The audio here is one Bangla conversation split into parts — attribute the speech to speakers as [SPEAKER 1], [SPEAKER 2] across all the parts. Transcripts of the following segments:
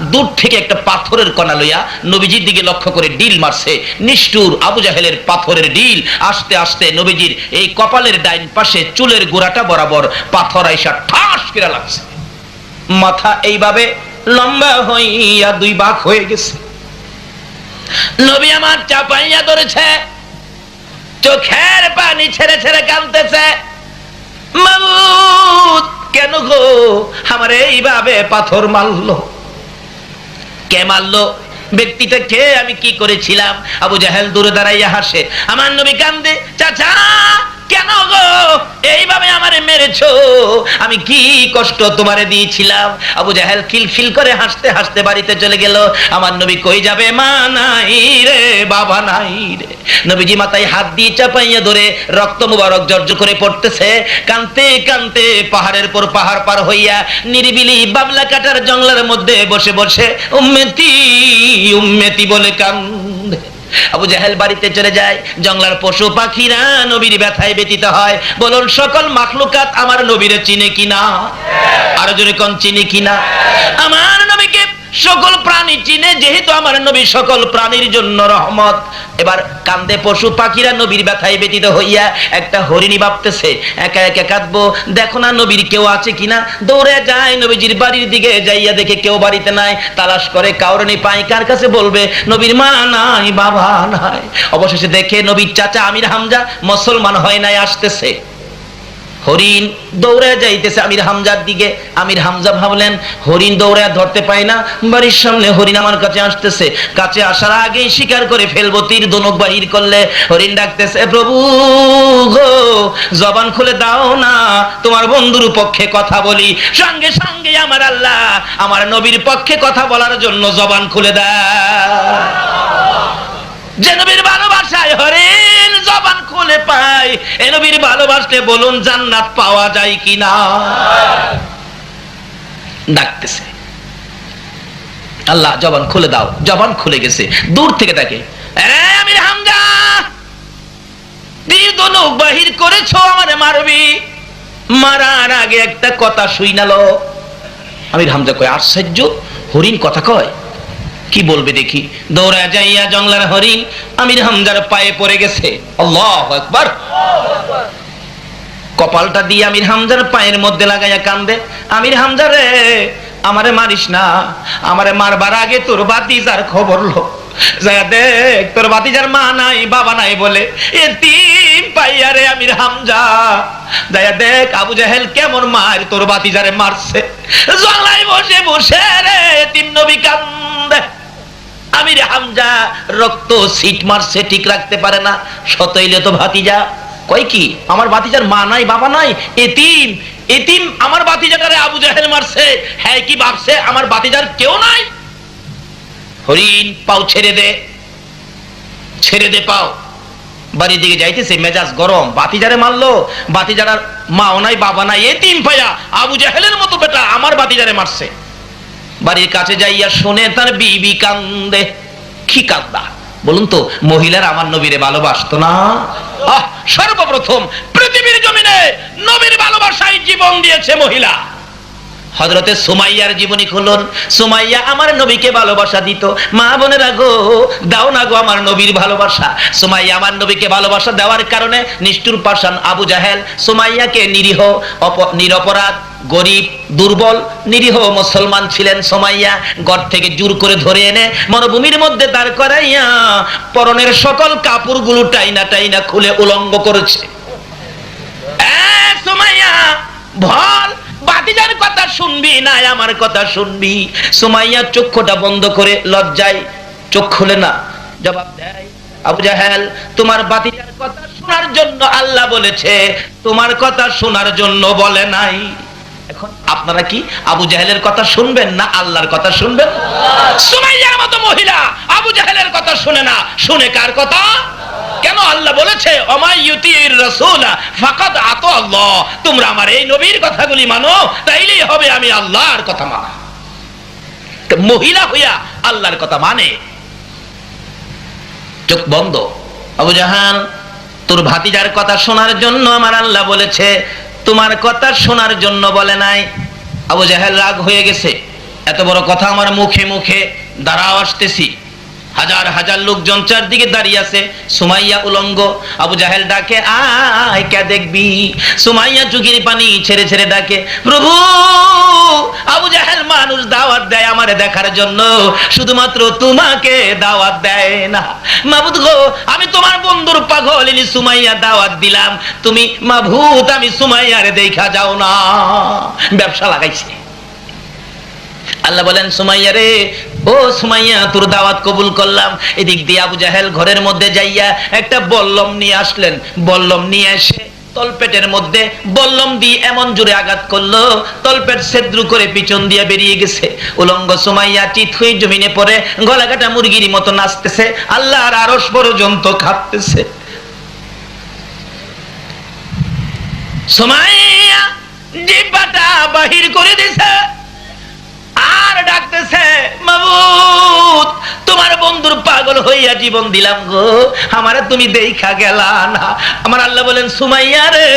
[SPEAKER 1] দূর থেকে একটা পাথরের কণা লইয়া নবীজির দিকে লক্ষ্য করে ডিল মারছে। নিষ্ঠুর আবু জাহেলের পাথরের ডিল। আস্তে আস্তে নবীজির এই কপালের ডাইন পাশে চুলের গোড়াটা বরাবর পাথর আইসা ঠাস করে লাগছে। মাথা এইভাবে লম্বা হইয়া দুই ভাগ হয়ে গেছে। নবী আমার চাপাইয়া ধরেছে। চোখের পানি ছেড়ে ছেড়ে কাঁদতেছে। কেন গো? আমার এইভাবে পাথর মারলো। কে মারলো? ব্যক্তিটা কে? আমি কি করেছিলাম? আবু জাহেল দূরে দাঁড়াইয়া হাসে। আমার নবী কান্দে, চাচা কেন গো? এইভাবে আমারে মেরেছো? আমি কি কষ্ট তোমারে দিয়েছিলাম? আবু জাহেল খিলখিল করে হাসতে হাসতে বাড়িতে চলে গেল। আমার নবী কই যাবে? মা নাই রে, বাবা নাই রে। নবীজি মাথায় হাত দিয়ে চাপাইয়া ধরে রক্ত মুবারক জর্জ করে পড়তেছে। কানতে কানতে পাহাড়ের পর পাহাড় পার হইয়া নিরিবিলি বাবলা কাটার জঙ্গলের মধ্যে বসে বসে, উম্মেতি উম্মেতি বলে কান্দে আবু জাহেল বাড়িতে চলে যায়, জঙ্গলার পশু পাখিরা নবীর ব্যথায় ব্যতীত হয়। বলুন, সকল মাখলুকাত আমার নবীরে চিনে কিনা? আরও জোরে কন, চিনে কিনা? আমার নবীকে সকল প্রাণী চিনে, যেহেতু আমার নবী সকল প্রাণীর জন্য রহমত। এবার কান্দে পশু পাখিরা নবীর ব্যথায় ব্যতীত হইয়া একটা হরিণী ভাবতেছে, একা একা কাঁদবো? দেখো না নবীর কেউ আছে কিনা? দৌড়ে যায় নবীজির বাড়ির দিকে, যাইয়া দেখে কেউ বাড়িতে নাই। তালাশ করে কাউরনি পাই? কার কাছে বলবে? নবীর মা, নাই, বাবা, নাই। অবশেষে দেখে নবীর চাচা আমির হামজা মুসলমান হয় নাই, আসতেছে। হরিণ দৌড়ে যাইতেছে আমির হামজার দিকে। আমির হামজা ভাবলেন, হরিণ দৌড়ে ধরতে পায় না। বাড়ির সামনে হরিণ আমার কাছে আসতেছে। কাছে আসার আগেই স্বীকার করে ফেলব, তীর দনক বাহির করলে। হরিণ ডাকতেছে, প্রভু গো, জবান খুলে দাও না। তোমার বন্ধুর পক্ষে কথা বলি। সঙ্গে সঙ্গে আমার আল্লাহ, আমার নবীর পক্ষে কথা বলার জন্য জবান খুলে দেয়। যে নবীর ভালোবাসায় হরেন জবান খুলে পায় এ নবীর ভালোবাসলে বলুন, জান্নাত পাওয়া যায় ডাকতেছে। আল্লাহ, জবান খুলে দাও। জবান খুলে গেছে। দূর থেকে তাকে "এ আমির হামজা বাহির করেছ আমারে মারবি। মারার আগে একটা কথা শুইনালো। আমির হামজা কয়, আশ্চর্য, হরিণ কথা কয়? কি বলবে দেখি? দৌড়া যাইয়া জঙ্গলার হরিণ আমির হামজার পায়ে পড়ে গেছে। একবার কপালটা দিয়ে আমির হামজার পায়ের মধ্যে লাগাইয়া কান্দে। আমির হামজা রে, আমারে মারিস না। আমারে মারবার আগে তোর বাতিজার খবর লো। যাইয়া দেখ, তোর বাতিজার মা নাই, বাবা নাই বলে। এ তিন পাইয়া রে আমির হামজা। যাইয়া দেখ, আবু জাহেল কেমন মার তোর বাতিজারে মারছে। জঙ্গলায় বসে বসে রে তিন নবী কান্দে। আমির হামজা রক্ত সিট মারছে, ঠিক রাখতে পারে না। সতইলে তো ভাতিজা। কয় কি? আমার ভাতিজার মা নাই, বাবা নাই? এতিম এতিম আমার ভাতিজাটারে আবু জাহেল মারছে। হ্যাঁ কি ভাবছে? আমার ভাতিজার কেউ নাই? হরিণ, পাও ছেড়ে দে। ছেড়ে দে পাও। বাড়ির দিকে যাইতেছে, মেজাজ গরম। বাতিজারে মারলো বাতিজারার মাও নাই, বাবা নাই, এতিম পাইয়া আবু জাহেলের মতো বেটা আমার বাতিজারে মারছে। বাড়ির কাছে যাইয়া শুনে তার বিবি কান্দে। কি কান্দা বলুন তো, মহিলার আমার নবীরে ভালোবাসতো না? সর্বপ্রথম পৃথিবীর জমিনে নবীর ভালোবাসায় জীবন দিয়েছে মহিলা। হজরতে সুমাইয়ার জীবনী খুলুন। সুমাইয়া আমার নবীকে ভালোবাসা দিত। মা বোনেরা গো, দাও না গো আমার নবীর ভালোবাসা। সুমাইয়া আমার নবীকে ভালোবাসা দেওয়ার কারণে নিষ্ঠুর পাশান আবু জাহেল সুমাইয়াকে নিরীহ নিরপরাধ গরিব, দুর্বল, নিরীহ মুসলমান ছিলেন সোমাইয়া, গড় থেকে জোর করে ধরে এনে মরুভূমির মধ্যে দাঁড় করাইয়া পরনের সকল কাপড়গুলো টাইনা টাইনা খুলে উলঙ্গ করেছে। সুমাইয়া, ভল কথা শুনবি না, আমার কথা শুনবি। সুমাইয়া চক্ষুটা বন্ধ করে লজ্জায় চোখ খুলে না, জবাব দেয়, আবু জাহেল, তোমার বাতিজার কথা শোনার জন্য আল্লাহ বলেছে, তোমার কথা শোনার জন্য বলে নাই। এখন আপনারা কি আবু জাহেলের কথা শুনবেন না আল্লাহর কথা শুনবেন? সুমাইয়ার মতো মহিলা আবু জাহেলের কথা শুনে না। শুনে কার কথা? কেন আল্লাহ বলেছে অমায়ুতির রাসূল, ফাকাদ আতো আল্লাহ। তোমরা আমার এই নবীর কথাগুলি মানো, তাইলেই হবে আমি আল্লাহর কথা মানা মহিলা হইয়া আল্লাহর কথা মানে? চোখ বন্ধ। আবু জাহান তোর ভাতিজার কথা শোনার জন্য আমার আল্লাহ বলেছে তোমার কথা শোনার জন্য বলে নাই। আবু জাহেল রাগ হয়ে গেছে। এত বড় কথা আমার মুখে মুখে দাঁড়াও আসতেছি। হাজার হাজার লোকজন চারদিকে দাঁড়িয়ে আছে। সুমাইয়া উলঙ্গ, আবু জাহেল ডাকে, আয়, কে দেখবি? সুমাইয়া চুকির পানি ছেড়ে ছেড়ে ডাকে, প্রভু, আবু জাহেল দাওয়াত দেখার জন্য শুধুমাত্র তোমাকে দাওয়াত দেয় না। মাবুদ গো, আমি তোমার বন্ধুর পাগল ইনি সুমাইয়া দাওয়াত দিলাম। তুমি মাভূত আমি সুমাইয়ারে দেখা যাও না। ব্যবসা লাগাইছে। আল্লাহ বলেন, সুমাইয়া রে, ও সুমাইয়া, তোর দাওয়াত কবুল করলাম। এদিক দিয়ে আবু জাহেল ঘরের মধ্যে যাইয়া একটা বল্লম নিয়ে আসলেন। বল্লম নিয়ে এসে তলপেটের মধ্যে বল্লম দিয়ে এমন জোরে আঘাত করল, তলপেট সেদ্রু করে পিছন দিয়ে বেরিয়ে গেছে। উলঙ্গ সুমাইয়া চিত হয়ে জমিনে পড়ে গলাকাটা মুরগির মতো নাচতেছে, আল্লাহর আরস পর্যন্ত খাটতেছে সুমাইয়া জিব্বাটা বাহির করে দিছে আর ডাকতেছে মাবুদ তোমার বন্ধুর পাগল হইয়া জীবন দিলাম গো। আমারে তুমি দেখা গেলা না। আমার আল্লাহ বলেন, সুমাইয়া রে,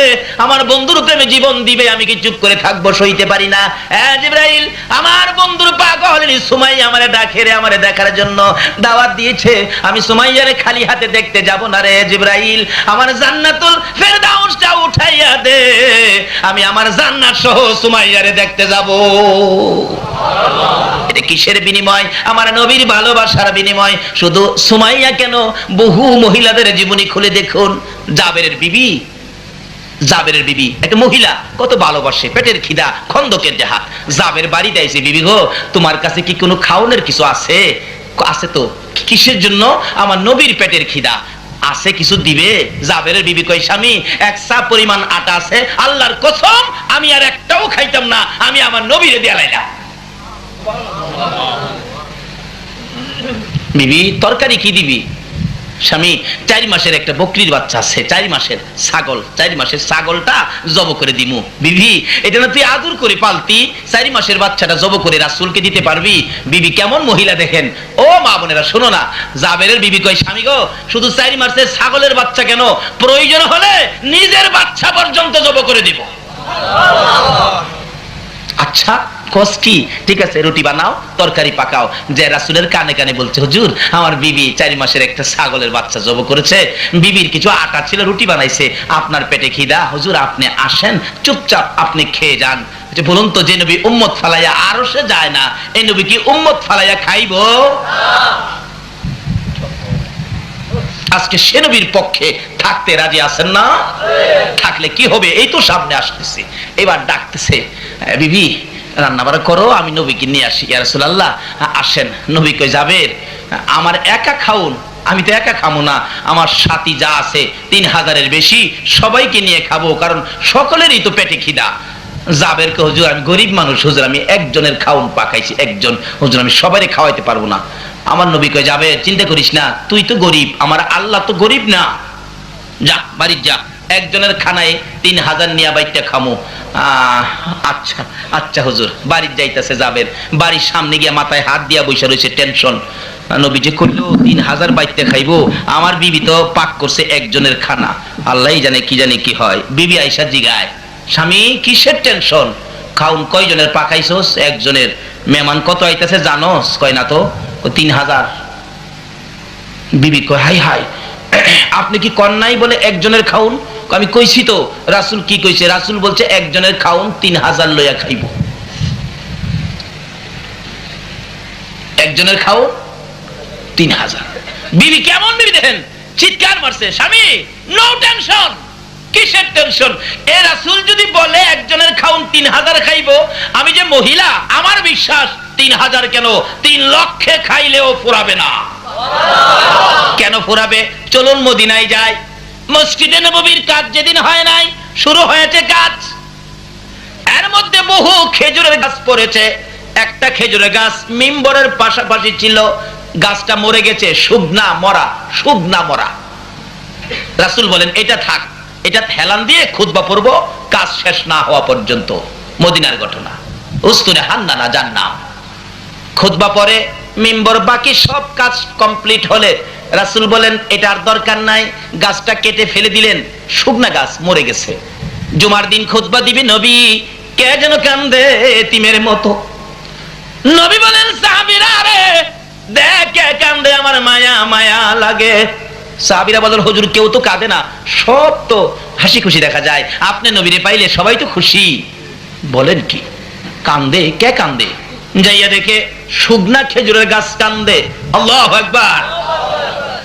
[SPEAKER 1] আমার বন্ধুর প্রেমে জীবন দিবে, আমি কি চুপ করে থাকব, সইতে পারি না। জিব্রাইল, আমার বন্ধুর পাগল নি সুমাইয়া আমারে ডাকে রে, আমারে দেখার জন্য দাওয়াত দিয়েছে। আমি সুমাইয়ারে খালি হাতে দেখতে যাব না রে জিব্রাইল। আমার জান্নাতুল দে আমি আমার জান্নাত সহ সুমাইয়ারে দেখতে যাব। এটা কিসের বিনিময়? আমার নবীর ভালোবাসার বিনিময়। শুধু সুমাইয়া কেন? বহু মহিলাদের জীবনী খুলে দেখুন। জাবেরের বিবি জাবেরের বিবি একটা মহিলা কত ভালোবাসে পেটের খিদা খন্দকের জাহাজ জাবের বাড়িতে আইছে বিবি গো তোমার কাছে কি কোনো খাওনের কিছু আছে? আছে তো কিসের জন্য? আমার নবীর পেটের খিদা। আছে কিছু দিবে? জাবেরের বিবি কই স্বামী, এক চা পরিমাণ আটা আছে, আল্লাহর কসম, আমি আর একটাও খাইতাম না, আমি আমার নবীরে দিয়া লাইলাম। বিবি, তরকারি কি দিবি? স্বামী, চারি মাসের একটা বকরির বাচ্চা আছে, চারি মাসের ছাগল, চারি মাসের ছাগলটা জব করে দিমু। বিবি এটা না তুই আদর করে পালতি, চারি মাসের বাচ্চাটা জব করে রাসুলকে দিতে পারবি। বিবি, কেমন মহিলা দেখেন? ও মা বোনেরা, শোনো না, জাবেরের বিবি কয়, স্বামী গো, শুধু চারি মাসের ছাগলের বাচ্চা কেন? প্রয়োজন হলে নিজের বাচ্চা পর্যন্ত জব করে দিব। আচ্ছা কি ঠিক আছে, রুটি বানাও, তরকারি পাকাও। যে রাসুলের কানে কানে বলছে, হুজুর, আমার বিবি চারি মাসের একটা ছাগলের বাচ্চা জব করেছে। বিবির কিছু আটা ছিল, রুটি বানাইছে। আপনার পেটে খিদা, হুজুর, আপনি আসেন, চুপচাপ আপনি খেয়ে যান। বলুন তো, যে নবী উম্মত ফালাইয়া আরও সে যায় না এই নবী কি উম্মত ফালাইয়া খাইবো? আজকে সে নবীর পক্ষে থাকতে রাজি আছেন না? থাকলে কি হবে? এই তো সামনে আসতেছে। এবার ডাকতেছে বিবি রান্না বাড়া করো, আমি নবীকে নিয়ে আসি। ইয়া রাসূলুল্লাহ, আসেন। নবী কই যাবেন আমার একা খাউন? আমি তো একা খাব না। আমার সাথী যা আছে, তিন হাজারের বেশি সবাইকে নিয়ে খাব, কারণ সকলেরই তো পেটে খিদা। জাবের কে হুজুর, আমি গরিব মানুষ, হুজুর, আমি একজনের খাউন পাকাইছি, একজন। হুজুর, আমি সবারই খাওয়াইতে পারব না। আমার নবী কয় যাবে? চিন্তা করিস না, তুই তো গরিব, আমার আল্লাহ তো গরিব না। যা বাড়ির যা। একজনের খানায় তিন হাজার নিয়া বাইকটা খামো। আচ্ছা আচ্ছা হুজুর বাড়ির যাইতেছে যাবের বাড়ির সামনে গিয়ে মাথায় হাত দিয়া বসে রয়েছে টেনশন। নবী যে করল তিন হাজার বাইকটা খাইবো, আমার বিবি তো পাক করছে একজনের খানা। আল্লাহ জানে কি জানে কি হয়। বিবি আইসা জিগায়, স্বামী, কিসের টেনশন? খাউন কয়জনের পাকাইছোস একজনের। মেহমান কত আইতেছে জানোস? কয় না তো? তিন হাজার। বিবি কয়, হাই হাই। আপনি কি কন্যাই বলে একজনের খাউন? আমি কইছি তো, রাসুল কি কইছে? রাসুল বলছে, একজনের খাউন তিন হাজার লইয়া খাইব। একজনের খাউন তিন হাজার। বিবি কেমন বিবি দেখেন? চিৎকার মারছে, স্বামী নো টেনশন কিসের টেনশন এ রাসুল যদি বলে, একজনের খাউন তিন হাজার খাইবো, আমি যে মহিলা, আমার বিশ্বাস, তিন হাজার কেন? তিন লক্ষে খাইলেও ফুরাবে না। কেন ফুরাবে? চলুন মদিনায় যাই। মসজিদে নববীর কাজ যেদিন হয় নাই, শুরু হয়েছে কাজ এর মধ্যে বহু খেজুরের গাছ পড়েছে। একটা খেজুরের গাছ মিম্বরের পাশাপাশি ছিল। গাছটা মরে গেছে, শুকনা মরা শুকনা মরা। রাসুল বলেন, এটা থাক, এটা হেলান দিয়ে খুতবা পড়ব, কাজ শেষ না হওয়া পর্যন্ত। মদিনার ঘটনা। উস্তুনে হান্নানা যার নাম খুতবা পরে মিম্বর, বাকি সব কাজ কমপ্লিট হলে রাসুল বলেন এটার দরকার নাই। গাছটা কেটে ফেলে দিলেন। শুকনা গাছ মরে গেছে। জুমার দিন খুতবা দিবে নবী। কে যেন কান্দে তিমের মতো। নবী বলেন, সাহাবীরা রে, দেখ কান্দে, আমার মায়া মায়া লাগে। সাহাবীরা বলেন, হুজুর, কেউ তো কাঁদে না। সব তো হাসি খুশি দেখা যায়। আপনি নবীরে পাইলে সবাই তো খুশি। বলেন কি? কান্দে? কে কান্দে? যাইয়া দেখে, শুকনা খেজুরের গাছ কান্দে। আল্লাহ একবার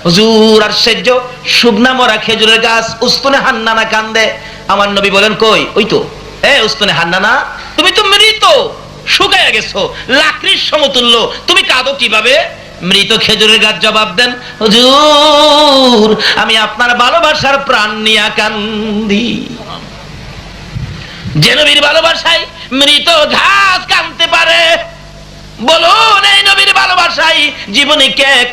[SPEAKER 1] হুজুর আর সেজ্জ, শুকনা মরা খেজুরের গাছ, উস্তুনে হান্নানা কান্দে। আমার নবী বলেন, কই? ওই তো। এ, উস্তুনে হান্নানা তুমি তো মৃত। শুকায় গেছো। লাকড়ির সমতুল্য। তুমি কাঁদো কীভাবে? মৃত খেজুরের গাছ জবাব দেন, হুজুর, আমি আপনার ভালোবাসার প্রাণ নিয়া কান্দি। যে নবীর ভালোবাসায় মৃত ঘাস কানতে পারে। বলুন, এই নবীর ভালোবাসায় জীবনে কে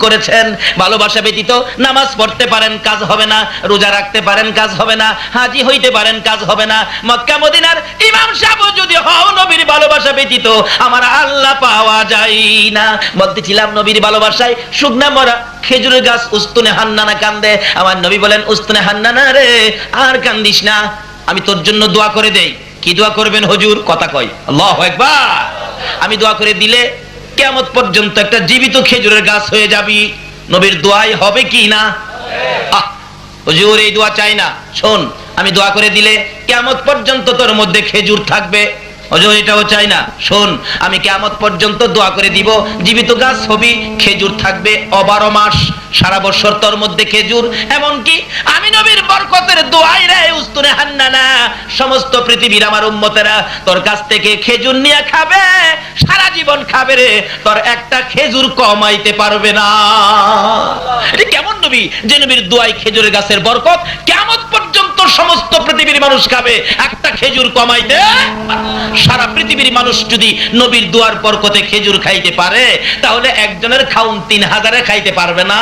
[SPEAKER 1] করেছেন? ভালোবাসা ব্যতীত নামাজ পড়তে পারেন, কাজ হবে না। রোজা রাখতে পারেন, কাজ হবে না। হাজি হইতে পারেন, কাজ হবে না। মক্কা মদিনার ইমাম সাহেব যদি হও, নবীর ভালোবাসা ব্যতীত আমার আল্লাহ পাওয়া যায় না। বলতেছিলাম, নবীর ভালোবাসায় শুকনা মরা খেজুরের গাছ উস্তুনে হান্নানা কান্দে। আমার নবী বলেন, উস্তুনে হান্নানা রে, আর কান্দিস না। আমি তোর জন্য দোয়া করে দেই। কি দোয়া করবেন হুজুর? কথা কয়। আল্লাহ একবার আমি দোয়া করে দিলে কেমত পর্যন্ত একটা জীবিত খেজুরের গাছ হয়ে যাবি। নবীর দোয়াই হবে কি না? হুজুর, এই দোয়া চাই না। শোন, আমি দোয়া করে দিলে পর্যন্ত তোর মধ্যে খেজুর থাকবে। হুজুর, এটাও চাই না। শোন, আমি কেমত পর্যন্ত দোয়া করে দিব, জীবিত গাছ হবি, খেজুর থাকবে অবারো মাস। সারা বছর তোর মধ্যে খেজুর, এমনকি আমি নবীর বরকতের দোয়াই রে উস্তুনে হান্নানা। সমস্ত পৃথিবীর আমার উম্মতেরা, তোর কাছ থেকে খেজুর নিয়ে খাবে, সারা জীবন খাবে রে। তোর একটা খেজুর কমাইতে পারবে না। এটা কেমন নবী? যে নবীর দোয়াই খেজুরের গাছের বরকত, কেমন পর্যন্ত সমস্ত পৃথিবীর মানুষ খাবে? একটা খেজুর কমাইতে সারা পৃথিবীর মানুষ যদি নবীর দুয়ার বরকতে খেজুর খাইতে পারে, তাহলে একজনের খাউন তিন হাজারে খাইতে পারবে না।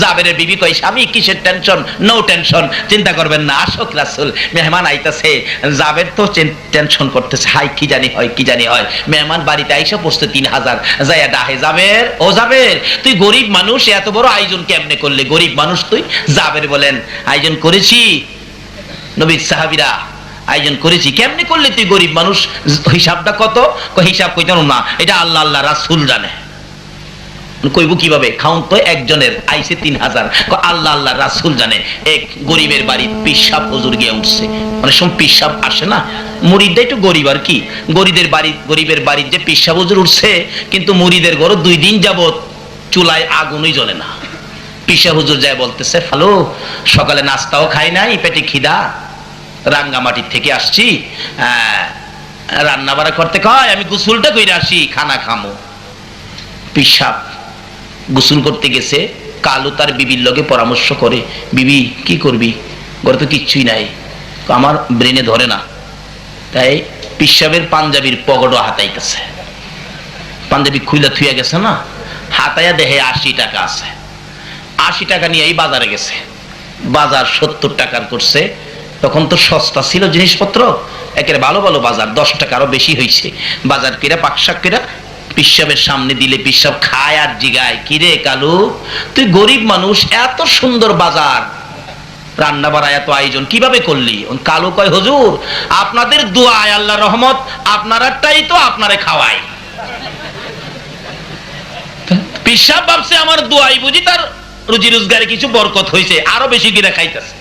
[SPEAKER 1] জাবেরের বিবি কই স্বামী, কিসের টেনশন নো টেনশন চিন্তা করবেন না। আসক রাসুল, মেহমান আইতাছে জাবের তো টেনশন করতেছে। হাই কি জানি হয়, কি জানি হয়। মেহমান বাড়িতে আইসা বসতে তিন হাজার। যাইয়া ডাহে জাবের ও জাবের তুই গরিব মানুষ, এত বড় আয়োজন কেমনে করলে? গরিব মানুষ তুই জাবের বলেন। আয়োজন করেছি? নবীর সাহাবিরা, আয়োজন করেছি। কেমনে করলে তুই গরিব মানুষ? হিসাবটা কত? হিসাব কই জানো না, এটা আল্লাহ আল্লাহ রাসুল জানে। কইব কীভাবে? খাউন তো একজনের আইসে তিন হাজার। আল্লাহ আল্লাহ, রাসূল জানে। এক গরিবের বাড়ি পিসাব হুজুর গিয়ে উঠছে। অনেক সময় পিসাব আসে না? মুরিদটা একটু গরিব আর কি? গরিবের বাড়ি, গরিবের বাড়ির যে পিসাব হুজুর উঠছে, কিন্তু মুরিদের ঘর দুই দিন যাবত চুলায় আগুনই জ্বলে না। পিসা হুজুর যায় বলতেছে হ্যালো সকালে নাস্তাও খাই নাই, পেটে খিদা। রাঙ্গামাটির থেকে আসছি। রান্না বাড়া করতে কয়, আমি গুসুলটা কইরে আসি, খানা খামো। পিসাব গোসল করতে গেছে, কালো তার বিবির লগে পরামর্শ করে, বিবি, কি করবি? ঘরে তো কিচ্ছুই নাই। আমার ব্রেনে ধরে না। তাই পিসাবের পাঞ্জাবির পগড়ও হাতাইতেছে। পাঞ্জাবি খুইলা থুইয়া গেছে না, হাতাইয়া দেহে আশি টাকা আছে। আশি টাকা নিয়ে এই বাজারে গেছে। বাজার সত্তর টাকার করছে। তখন তো সস্তা ছিল জিনিসপত্র একেবারে ভালো ভালো বাজার, দশ টাকা আরও বেশি হয়েছে বাজার কেরা পাকশাক কেরা পিসাবের সামনে দিলে পিসাব খায় আর জিগায়। কিরে কালু? তুই গরিব মানুষ, এত সুন্দর বাজার। রান্না এত আয়োজন, কীভাবে করলি? কালু কয়, হুজুর, আপনাদের দোয়ায় আল্লাহ রহমত তো আপনারে খাওয়াই। পিসাব ভাবছে, আমার দোয়াই বুঝি তার রুজি রোজগারে কিছু বরকত হয়েছে আরও বেশি দিনে খাইতেছে।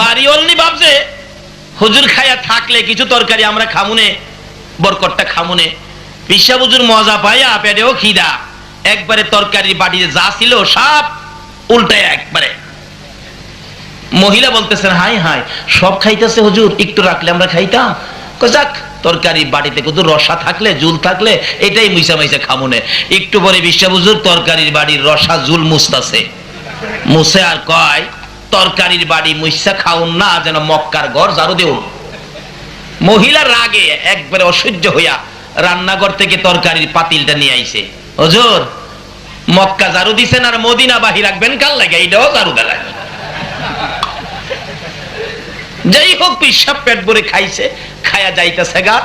[SPEAKER 1] বাড়ি অলনি ভাবছে হুজুর খাইয়া থাকলে কিছু তরকারি আমরা খামুনে বরকটটা খামুনে। পিসা হুজুর মজা পাইয়া পেটেও খিদা। একবারে তরকারির বাড়িতে যা ছিল সব উল্টায় একবারে। মহিলা বলতেছেন হাই হাই সব খাইতেছে হুজুর, একটু রাখলে আমরা খাইতাম? যাক, তরকারি বাড়িতে কত রসা থাকলে, জুল থাকলে, এটাই মুইসা মুইসা খামুনে। একটু পরে বিশ্বা তরকারির বাড়ির রসা জুল মুছতাছে। মুছে আর কয় তরকারির বাড়ি মুইসা খাউন না, যেন মক্কার ঘর জারু দেউ মহিলা রাগে, একবারে অসহ্য হইয়া রান্নাঘর থেকে তরকারির পাতিলটা নিয়ে আইছে। হজুর, মক্কা জারু দিছেন আর মদিনা বাহি রাখবেন কাল লাগে? এইটাও জারু দেয় যাই হোক পিসাব পেট ভরে খাইছে খায়া যাইতেছে গা।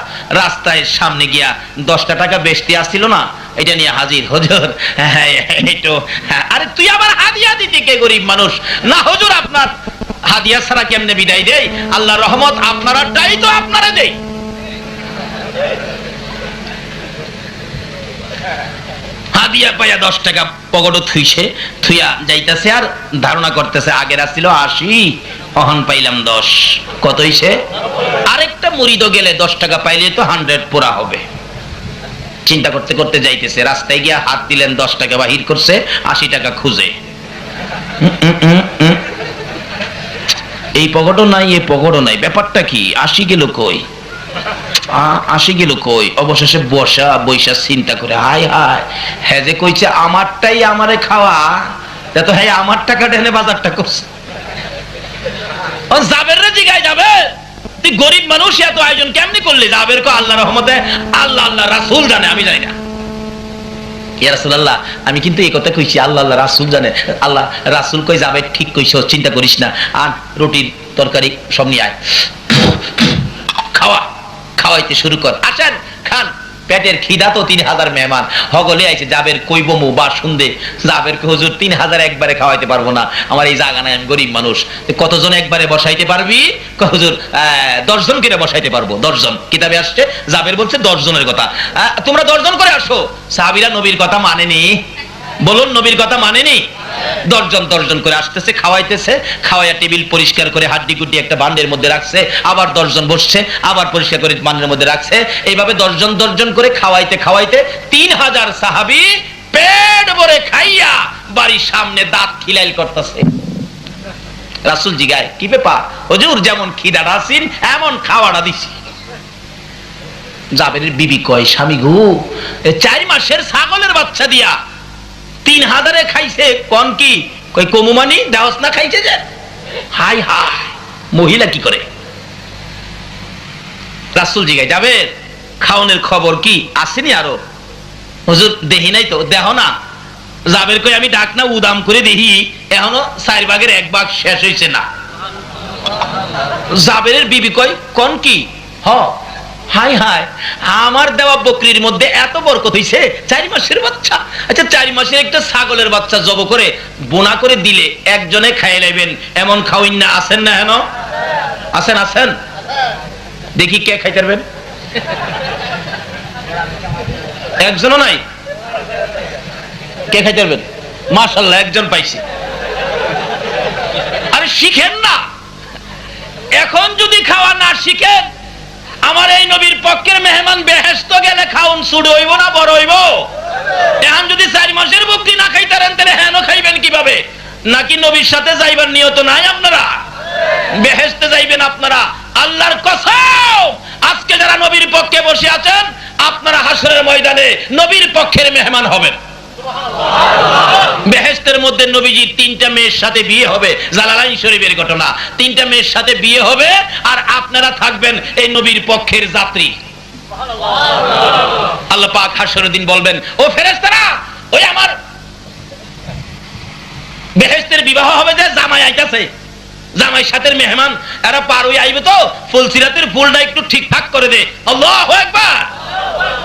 [SPEAKER 1] রাস্তায় সামনে গিয়া দশটা টাকা বেশি আসছিল না এটা নিয়ে হাজির হজুর। হ্যাঁ, এইটো। আরে তুই আবার হাদিয়া দিতে কে গরিব মানুষ? না হজুর আপনার হাদিয়া ছাড়া কেমনে বিদায় দেই? আল্লাহ রহমত আপনারাটাই তো আপনারা দেই। হাদিয়া পাইয়া দশ টাকা পকেটও থুইছে, থুইয়া যাইতেছে আর ধারণা করতেছে, আগের আসছিল আশি, অহন পাইলাম দশ। কত হইছে আরেকটা মুড়িদও গেলে দশ টাকা পাইলে তো হান্ড্রেড পুরা হবে। চিন্তা করতে করতে যাইতেছে, রাস্তায় গিয়া হাত দিলেন, দশ টাকা বাহির করছে, আশি টাকা খুঁজে। এই পকেটও নাই, এই পকেটও নাই, ব্যাপারটা কি? আশি গেল কই? আসি গেল কই? অবশেষে বসা বৈশা চিন্তা করে হাই হাই হ্যাঁ যে কইছে আমারটাই আমারে খাওয়া, তা তো হ্যাঁ আমার টাকা ঢেলে বাজারটা করছে। ও জাবের রে জিগায় যাবে। তুই গরিব মানুষ, এত আয়োজন কেমনি করলি? জাবের কো আল্লাহ রহমতে, আল্লাহ আল্লাহ রাসূল জানে, আমি জানি না। আমি কিন্তু এই কথা কইছি, আল্লাহ আল্লাহ রাসূল জানে। আল্লাহ রাসূল কই যাবে ঠিক কইছো, চিন্তা করিস না। আর রুটির তরকারি সব নিয়ে আয়। খাওয়া। খাওয়াইতে শুরু কর। আসেন, খান। পেটের খিদা তো তিন হাজার মেহমান। হগলে আইছে যাবের কইবমু বা শুনদে। যাবের হুজুর, তিন হাজার একবারে খাওয়াইতে পারব না। আমার এই জায়গা নাই, আমি গরিব মানুষ। কতজন একবারে বসাইতে পারবি? হুজুর দশজন করে বসাইতে পারব? দশজন। কিতাবে আসছে? জাবের বলছে দশজনের কথা। তোমরা দশজন করে আসো। সাহাবিরা নবীর কথা মানেনি। বলুন নবীর কথা মানেনি? দশজন দশজন করে আসতেছে, খাওয়াইতেছে, খাওয়াইয়া টেবিল পরিষ্কার করে হাড্ডি গুড্ডি একটা বান্ডের মধ্যে রাখছে, আবার দশজন বসছে, আবার পরিষ্কার করে বান্ডের মধ্যে রাখছে। এইভাবে দশজন দশজন করে খাওয়াইতে খাওয়াইতে তিন হাজার সাহাবি পেট ভরে খাইয়া বাড়ির সামনে দাঁত খিলাইল করতেছে। রাসুল জিগায়, কি ব্যাপার? হজুর, যেমন খিদাটা আসিন এমন খাওয়াটা দিছি। জাবেরের বিবি কয়, স্বামী গু চার মাসের ছাগলের বাচ্চা দিয়া তিন হাজারে খাইছে, কন কি? কমুমানি দেওয়াস না খাইছে যে? হাই হাই, মহিলা কি করে? রাসুল জিগায়, যাবে? খাওনের খবর কি? আসেনি আরও? হুজুর, দেহি নাই তো, দেহ না। জাবের কই, আমি ডাক না, উদাম করে দেখি এখনও চার ভাগের এক ভাগ শেষ হয়েছে না। জাবেরের বিবি কই? কন কি? হ হাই হাই আমার দেওয়া বকরির মধ্যে এত বরকত হইছে, চারি মাসের বাচ্চা। আচ্ছা চারি মাসের একটা ছাগলের বাচ্চা জব করে, বোনা করে দিলে একজনে খাইয়ে নেবেন এমন খাওয়াইন না আসেন না হেন? আসেন আসেন দেখি কে খাইতে পারবেন? একজনও নাই? কে খাইতে পারবেন? মাশাল্লাহ একজন পাইছি। আরে শিখেন না। এখন যদি খাওয়া না শিখেন আমার এই নবীর পক্ষের মেহমান বেহেস্ত গেলে খাউন সুড হইব না, বড় হইব? এখন যদি চার মাসের বকরি না খাইতারেন, তাহলে হেন খাইবেন কীভাবে? নাকি নবীর সাথে যাইবার নিয়ত নাই আপনারা? বেহেস্তে যাইবেন আপনারা। আল্লাহর কসম! আজকে যারা নবীর পক্ষে বসে আছেন, আপনারা হাসরের ময়দানে নবীর পক্ষের মেহমান হবেন। বেহেস্তের মধ্যে নবীজি তিনটা মেয়ের সাথে বিয়ে হবে, জালালাইন শরীফের ঘটনা। তিনটা মেয়ের সাথে বিয়ে হবে আর আপনারা থাকবেন এই নবীর পক্ষের যাত্রী। আল্লাহ পাক বলবেন, ও ফেরেশতারা, ওই আমার বেহেস্তের বিবাহ হবে যে জামাই আইতাছে। জামাই সাথের মেহমান, এরা পার হয়ে আইবে তো, ফুলসিরাতের ফুলটা একটু ঠিকঠাক করে দে। আল্লাহু আকবার!